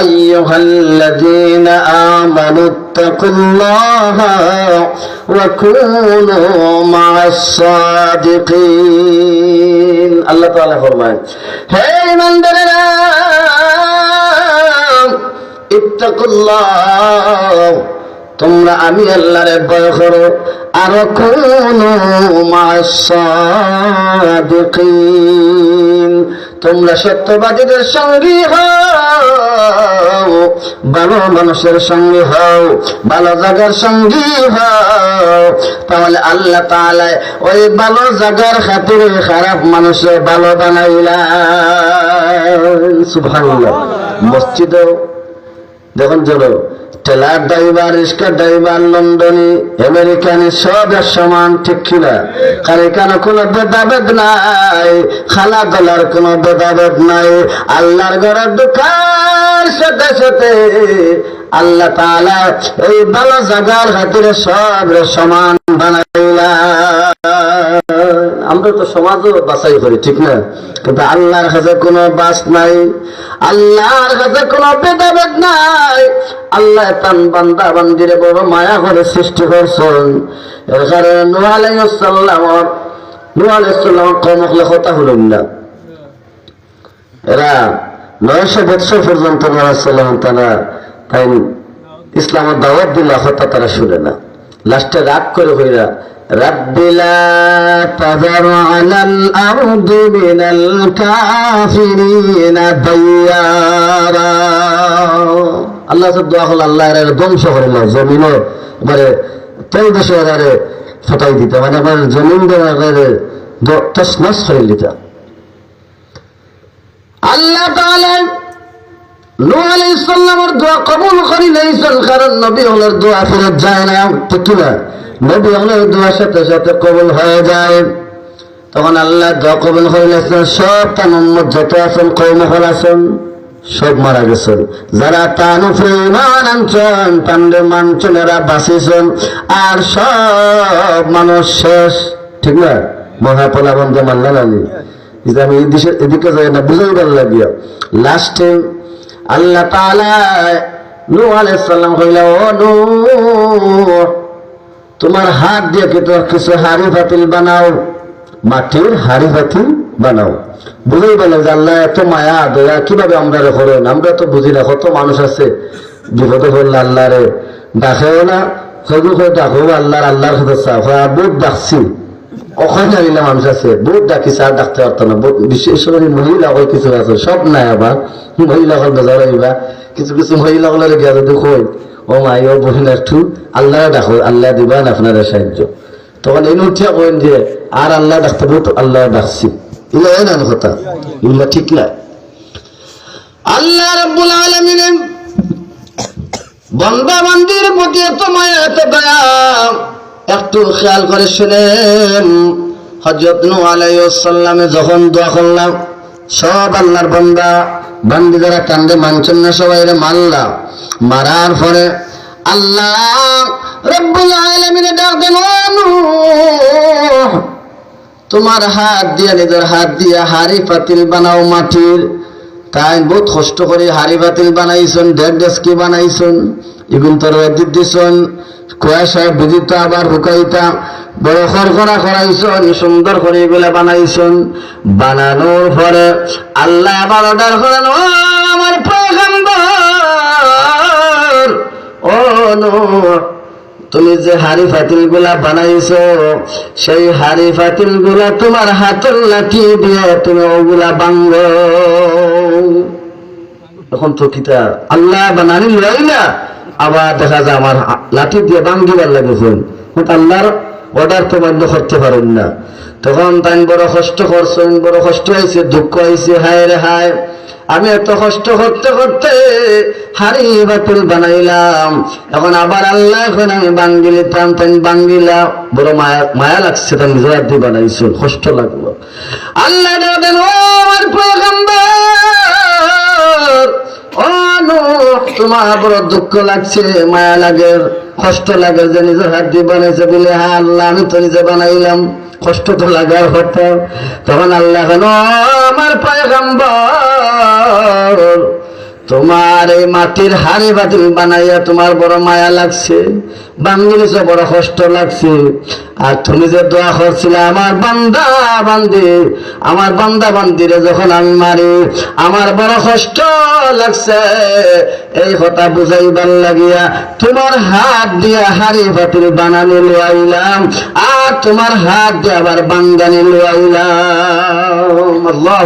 أيها الذين آمنوا اتقوا الله وكونوا مع الصادقين الله تعالى فرمان هي من درنا ইত্তাকুল্লাহ তোমরা আমি আল্লাহরে ভয় করো আর কোনো মাসাদিকিন তোমরা সত্যবাদীদের সঙ্গী হও, ভালো মানুষের সঙ্গী হও, ভালো জায়গার সঙ্গী হও। তাহলে আল্লাহ তাআলা ওই ভালো জায়গার খাতিরে খারাপ মানুষের ভালো বানাইলা সুবহানাল্লাহ। মসজিদেও দেখুন চলো ঠেলার ড্রাইভার রিক্সা ড্রাইভার, লন্ডনে, আমেরিকানে সব সমান, ঠিক কিনা? কার এখানে কোনো ভেদাভেদ নাই, খালা গলার কোনো ভেদাভেদ নাই। আল্লাহর ঘরের দোকান সাথে সাথে আল্লাহ তাআলা এই ভালো জাগার খাতিরে সব সমান বানাইলা আমরা তো সমাজও বাছাই করি, ঠিক না? কিন্তু আল্লাহর কাছে কোনো বাস নাই, আল্লাহর কাছে কোনো ভেদাভেদ নাই। আল্লাহ তান বান্দা বান্দিরে বড় মায়া করে সৃষ্টি করছেন। এর কারণে কথা না। এরা নয়শো বৎসর পর্যন্ত তারা, তাই ইসলামের দাওয়াত দিল হত্যা তারা শুনে না। লাস্টে রাগ করে হইরা رب لا تذر على الأرض من الكافرين ديارا আল্লাহ তো দোয়া হল আল্লাহ এর ধ্বংস করে না জমিনে মানে তেল দেশে এরারে ফটাই দিতে মানে আমার জমিন দেওয়ারে তসনস করে দিতে আল্লাহ তাআলা নূহ আলাইহিস সালামের দোয়া কবুল করি নাইছেন কারণ নবী হলের দোয়া ফেরত যায় না ঠিক কি না নবী হলের দোয়ার সাথে সাথে কবুল হয়ে যায়। তখন আল্লাহ দোয়া কবুল নিয়েছেন সব উম্মত যত আছেন কৌম হল আছেন, সব মারা গেছেন। যারা তান ইমান আনছেন তান্ডে মানছেন এরা বাঁচিয়েছেন, আর সব মানুষ শেষ। ঠিক না? মহাপলা বন্ধে আমি যে আমি এই দিশে এদিকে যাই না বুঝাইবার লাগিয়া। লাস্টে আল্লাহ তাআলা নূহ আলাইহিস সালাম কইলা ও নূহ তোমার হাত দিয়ে কিন্তু কিছু হাড়ি পাতিল বানাও, মাটির হাড়ি পাতিল বানাও। বুঝেই বলে যে আল্লাহ এত মায়া, দয়া, কীভাবে আমরা করেন আমরা তো বুঝি না, কত মানুষ আছে, বিপদে পড়লে আল্লাহ রে ডাকেও না সবু করে ডাকো, আল্লাহর আল্লাহর সাথে চাও। বহুত ডাকছি। কখন জানি না মানুষ আছে, বহুত ডাকি চা ডাকতে পারতো না। বিশেষ করে মহিলা হয় কিছু আছে, সব নাই আবার। মহিলা হল বেজার হইবা, কিছু কিছু মহিলা হলের গিয়া যদি কই ও মাই ও বহিন একটু আল্লাহ ডাকো আল্লাহ দিবেন আপনারা সাহায্য। তখন এই উঠিয়া কইন যে, আর আল্লাহ ডাকতে বহুত আল্লাহ ডাকছি। ইলা না কথা ইলা ঠিক না। আল্লাহ বন্দা বান্দির প্রতি এত মায়া, এত দয়া, একটু খেয়াল করে শুনেন হজরত নু যখন দোয়া করলাম, সব আল্লাহর বন্দা বান্দি যারা কান্দে, মানছেন না সবাই মারলা মারার পরে আল্লাহ রব্বুল আলামিনে ডাক দেন তোমার হাত দিয়া, নিজের হাত দিয়া হাড়ি পাতিল বানাও মাটির। তাই বহুত কষ্ট করে হাড়ি পাতিল বানাইছেন, ডেক ডেস্কি বানাইছেন এগুন তোর দিত দিছন কুয়াশা বুঝিত আবার হুকাইতা বড় খরখরা করাইছন সুন্দর করে এগুলা বানাইছন। বানানোর পরে আল্লাহ আবার অর্ডার করেন ও আমার পয়গম্বর। ও তুমি যে হাড়ি ফাতিলগুলা বানাইছো, সেই হাড়ি ফাতিলগুলা তোমার হাতের লাঠি দিয়ে তুমি ওগুলা বাঙ্গ এখন তো কিতা, আল্লাহ বানানি লইলা, আবার দেখা যায় আমার লাঠি দিয়ে বাঙ্গিবার লাগে আল্লাহর অর্ডার তো মান্য করতে পারেন না। তখন তাই বড় কষ্ট করছেন বড় কষ্ট হয়েছে, দুঃখ হয়েছে, হায় রে হায়। আমি এত কষ্ট করতে করতে হারি বাতিল বানাইলাম। এখন আবার আল্লাহ এখন আমি বাঙ্গি নিতাম তাই বাঙ্গিলা। বড় মায়া মায়া লাগছে তাই নিজের হাত বানাইছো, কষ্ট লাগল। আল্লাহ আমার ও তোমার বড় দুঃখ লাগছে, মায়া লাগে। কষ্ট লাগে যে নিজের হাত দিয়ে বানাইছে বলে হ্যাঁ আল্লাহ, আমি তো নিজে বানাইলাম। কষ্ট তো লাগার হত তখন আল্লাহ আমার পয়গম্বর তোমার এই মাটির হাড়ি বাতিল বানাইয়া তোমার বড় মায়া লাগছে বান্দিনিছে বড় কষ্ট লাগছে। আর তুমি যে দোয়া করছিলে, আমার বান্দা বান্দি, আমার বান্দা বান্দিরে যখন আমি মারি, আমার বড় কষ্ট লাগছে। এই কথা বুঝাইবার লাগিয়া তোমার হাত দিয়া হাড়ি বাতিল বানানি লইলাম আর তোমার হাত দিয়ে আবার লইলাম আল্লাহ